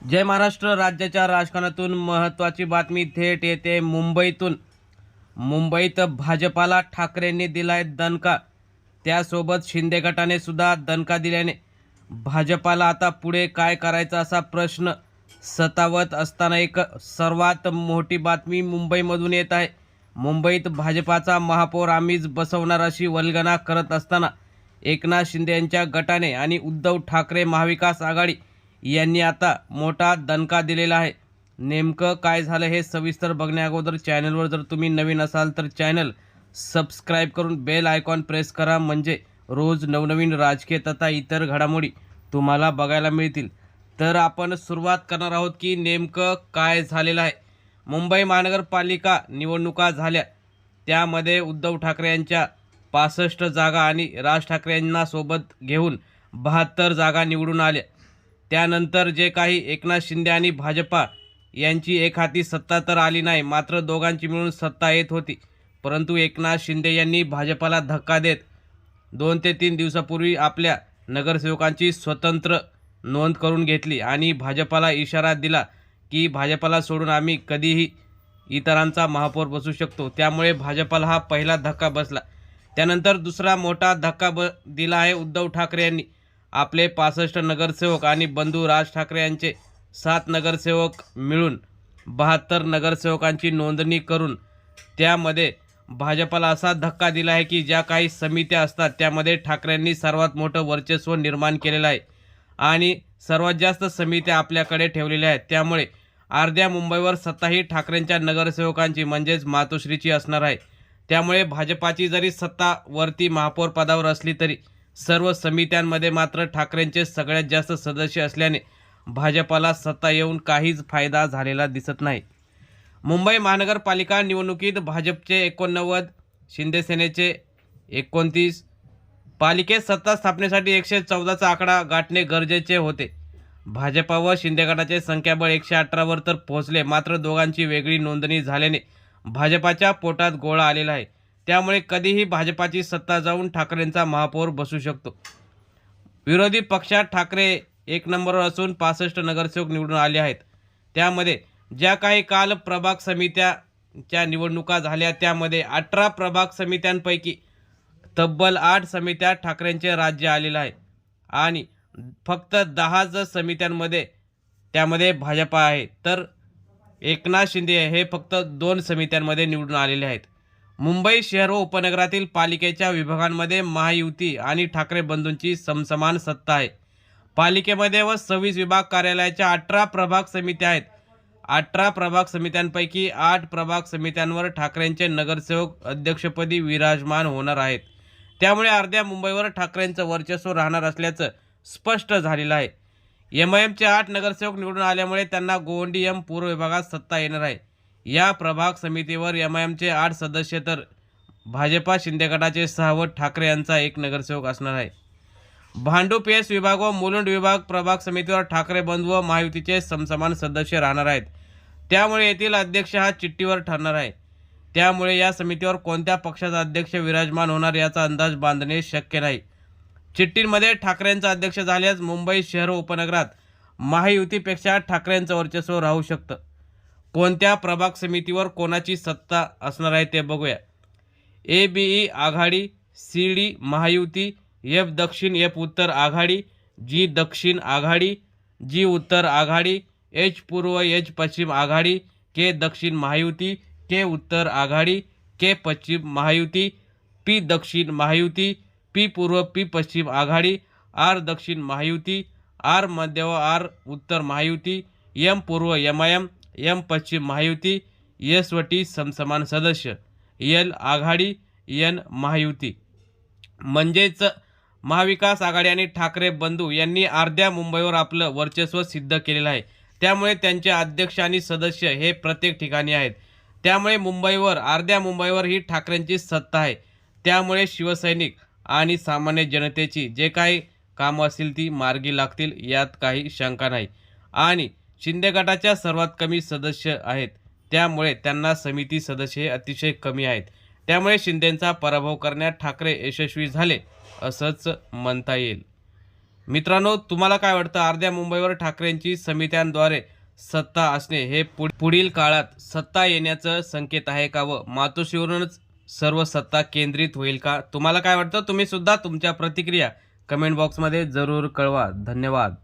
जय महाराष्ट्र. राज्याच्या राजकारणातून महत्त्वाची बातमी थेट येते मुंबईतून. मुंबईत भाजपाला ठाकरेंनी दिलाय दणका. त्यासोबत शिंदे गटाने सुद्धा दणका दिल्याने भाजपाला आता पुढे काय करायचा असा प्रश्न सतावत असताना एक सर्वात मोठी बातमी मुंबईमधून येत आहे. मुंबईत भाजपाचा महापौर आम्हीच बसवणार अशी वल्गना करत असताना एकनाथ शिंदे यांच्या गटाने आणि उद्धव ठाकरे महाविकास आघाडी यांनी आता मोठा दणका दिलेला आहे. नेमकं काय झालं हे सविस्तर बघण्याअगोदर चॅनलवर जर तुम्ही नवीन असाल तर चॅनल सबस्क्राईब करून बेल आयकॉन प्रेस करा. म्हणजे रोज नवनवीन राजकीय तथा इतर घडामोडी तुम्हाला बघायला मिळतील. तर आपण सुरुवात करणार आहोत की नेमकं काय झालेलं आहे. मुंबई महानगरपालिका निवडणुका झाल्या. त्यामध्ये उद्धव ठाकरे यांच्या पासष्ट जागा आणि राज ठाकरे यांना सोबत घेऊन बहात्तर जागा निवडून आल्या. त्यानंतर जे काही एकनाथ शिंदे आणि भाजपा यांची एक हाती सत्ता तर आली नाही मात्र दोघांची मिळून सत्ता येत होती. परंतु एकनाथ शिंदे यांनी भाजपाला धक्का देत दोन ते तीन दिवसापूर्वी आपल्या नगरसेवकांची स्वतंत्र नोंद करून घेतली आणि भाजपाला इशारा दिला की भाजपाला सोडून आम्ही कधीही इतरांचा महापौर बसू शकतो. त्यामुळे भाजपाला हा पहिला धक्का बसला. त्यानंतर दुसरा मोठा धक्का ब दिला आहे उद्धव ठाकरे यांनी. आपले पासष्ट नगरसेवक आणि बंधू राज ठाकरे यांचे सात नगरसेवक मिळून बहात्तर नगरसेवकांची नोंदणी करून त्यामध्ये भाजपाला असा धक्का दिला आहे की ज्या काही समित्या असतात त्यामध्ये ठाकरेंनी सर्वात मोठं वर्चस्व निर्माण केलेलं आहे. आणि सर्वात जास्त समित्या आपल्याकडे ठेवलेल्या आहेत. त्यामुळे अर्ध्या मुंबईवर सत्ताही ठाकरेंच्या नगरसेवकांची म्हणजेच मातोश्रीची असणार आहे. त्यामुळे भाजपाची जरी सत्ता वरती महापौर पदावर असली तरी सर्व समित्यांमध्ये मात्र ठाकरेंचे सगळ्यात जास्त सदस्य असल्याने भाजपाला सत्ता येऊन काहीच फायदा झालेला दिसत नाही. मुंबई महानगरपालिका निवडणुकीत भाजपचे एकोणनव्वद शिंदेसेनेचे एकोणतीस पालिकेत सत्ता स्थापनेसाठी एकशे चौदाचा आकडा गाठणे गरजेचे होते. भाजपा व शिंदे गटाचे संख्याबळ एकशे अठरावर तर पोहोचले मात्र दोघांची वेगळी नोंदणी झाल्याने भाजपाच्या पोटात गोळा आलेला आहे. त्यामुळे कधीही भाजपाची सत्ता जाऊन ठाकरेंचा महापौर बसू शकतो. विरोधी पक्षात ठाकरे एक नंबरवर असून पासष्ट नगरसेवक निवडून आले आहेत. त्यामध्ये ज्या काही काल प्रभाग समित्याच्या निवडणुका झाल्या त्यामध्ये अठरा प्रभाग समित्यांपैकी तब्बल आठ समित्या ठाकरेंचे राज्य आलेलं आहे. आणि फक्त दहाच समित्यांमध्ये त्यामध्ये भाजपा आहे तर एकनाथ शिंदे हे फक्त दोन समित्यांमध्ये निवडून आलेले आहेत. मुंबई शहर व उपनगरातील पालिकेच्या विभागांमध्ये महायुती आणि ठाकरे बंधूंची समसमान सत्ता आहे. पालिकेमध्ये व सव्वीस विभाग कार्यालयाच्या अठरा प्रभाग समित्या आहेत. अठरा प्रभाग समित्यांपैकी आठ प्रभाग समित्यांवर ठाकरेंचे नगरसेवक अध्यक्षपदी विराजमान होणार आहेत. त्यामुळे अर्ध्या मुंबईवर ठाकरेंचं वर्चस्व राहणार असल्याचं स्पष्ट झालेलं आहे. एम आय एमचे आठ नगरसेवक निवडून आल्यामुळे त्यांना गोवंडी एम पूर्व विभागात सत्ता येणार आहे. या प्रभाग समितीवर एम आय एमचे आठ सदस्य तर भाजपा शिंदे गटाचे सहावत ठाकरे यांचा एक नगरसेवक असणार आहे. भांडू पी एस विभाग व मुलुंड विभाग प्रभाग समितीवर ठाकरे बंधू व महायुतीचे समसमान सदस्य राहणार आहेत. त्यामुळे येथील अध्यक्ष हा चिठ्ठीवर ठरणार आहे. त्यामुळे या समितीवर कोणत्या पक्षाचा अध्यक्ष विराजमान होणार याचा अंदाज बांधणे शक्य नाही. चिठ्ठींमध्ये ठाकरेंचा अध्यक्ष झाल्यास मुंबई शहर उपनगरात महायुतीपेक्षा ठाकरेंचं वर्चस्व राहू शकतं. कोणत्या प्रभाग समितीवर कोणाची सत्ता असणार आहे ते बघूया. ए बी ई आघाडी सी डी महायुती एफ दक्षिण एफ उत्तर आघाडी जी दक्षिण आघाडी जी उत्तर आघाडी एच पूर्व एच पश्चिम आघाडी के दक्षिण महायुती के उत्तर आघाडी के पश्चिम महायुती पी दक्षिण महायुती पी पूर्व पी पश्चिम आघाडी आर दक्षिण महायुती आर मध्य व आर उत्तर महायुती एम पूर्व एम आय एम एम पश्चिम महायुती एस व टी समसमान सदस्य एल आघाडी एन महायुती. म्हणजेच महाविकास आघाडी आणि ठाकरे बंधू यांनी अर्ध्या मुंबईवर आपलं वर्चस्व सिद्ध केलेलं आहे. त्यामुळे त्यांचे अध्यक्ष आणि सदस्य हे प्रत्येक ठिकाणी आहेत. त्यामुळे मुंबईवर अर्ध्या मुंबईवर ही ठाकरेंची सत्ता आहे. त्यामुळे शिवसैनिक आणि सामान्य जनतेची जे काही कामं असतील ती मार्गी लागतील यात काही शंका नाही. आणि शिंदे गटाच्या सर्वात कमी सदस्य आहेत. त्यामुळे त्यांना समिती सदस्य हे अतिशय कमी आहेत. त्यामुळे शिंदेंचा पराभव करण्यात ठाकरे यशस्वी झाले असंच म्हणता येईल. मित्रांनो तुम्हाला काय वाटतं? अर्ध्या मुंबईवर ठाकरेंची समित्यांद्वारे सत्ता असणे हे पुढील काळात सत्ता येण्याचं संकेत आहे का व मातोश्रीवरूनच सर्व सत्ता केंद्रित होईल का? तुम्हाला काय वाटतं? तुम्ही सुद्धा तुमच्या प्रतिक्रिया कमेंट बॉक्समध्ये जरूर कळवा. धन्यवाद.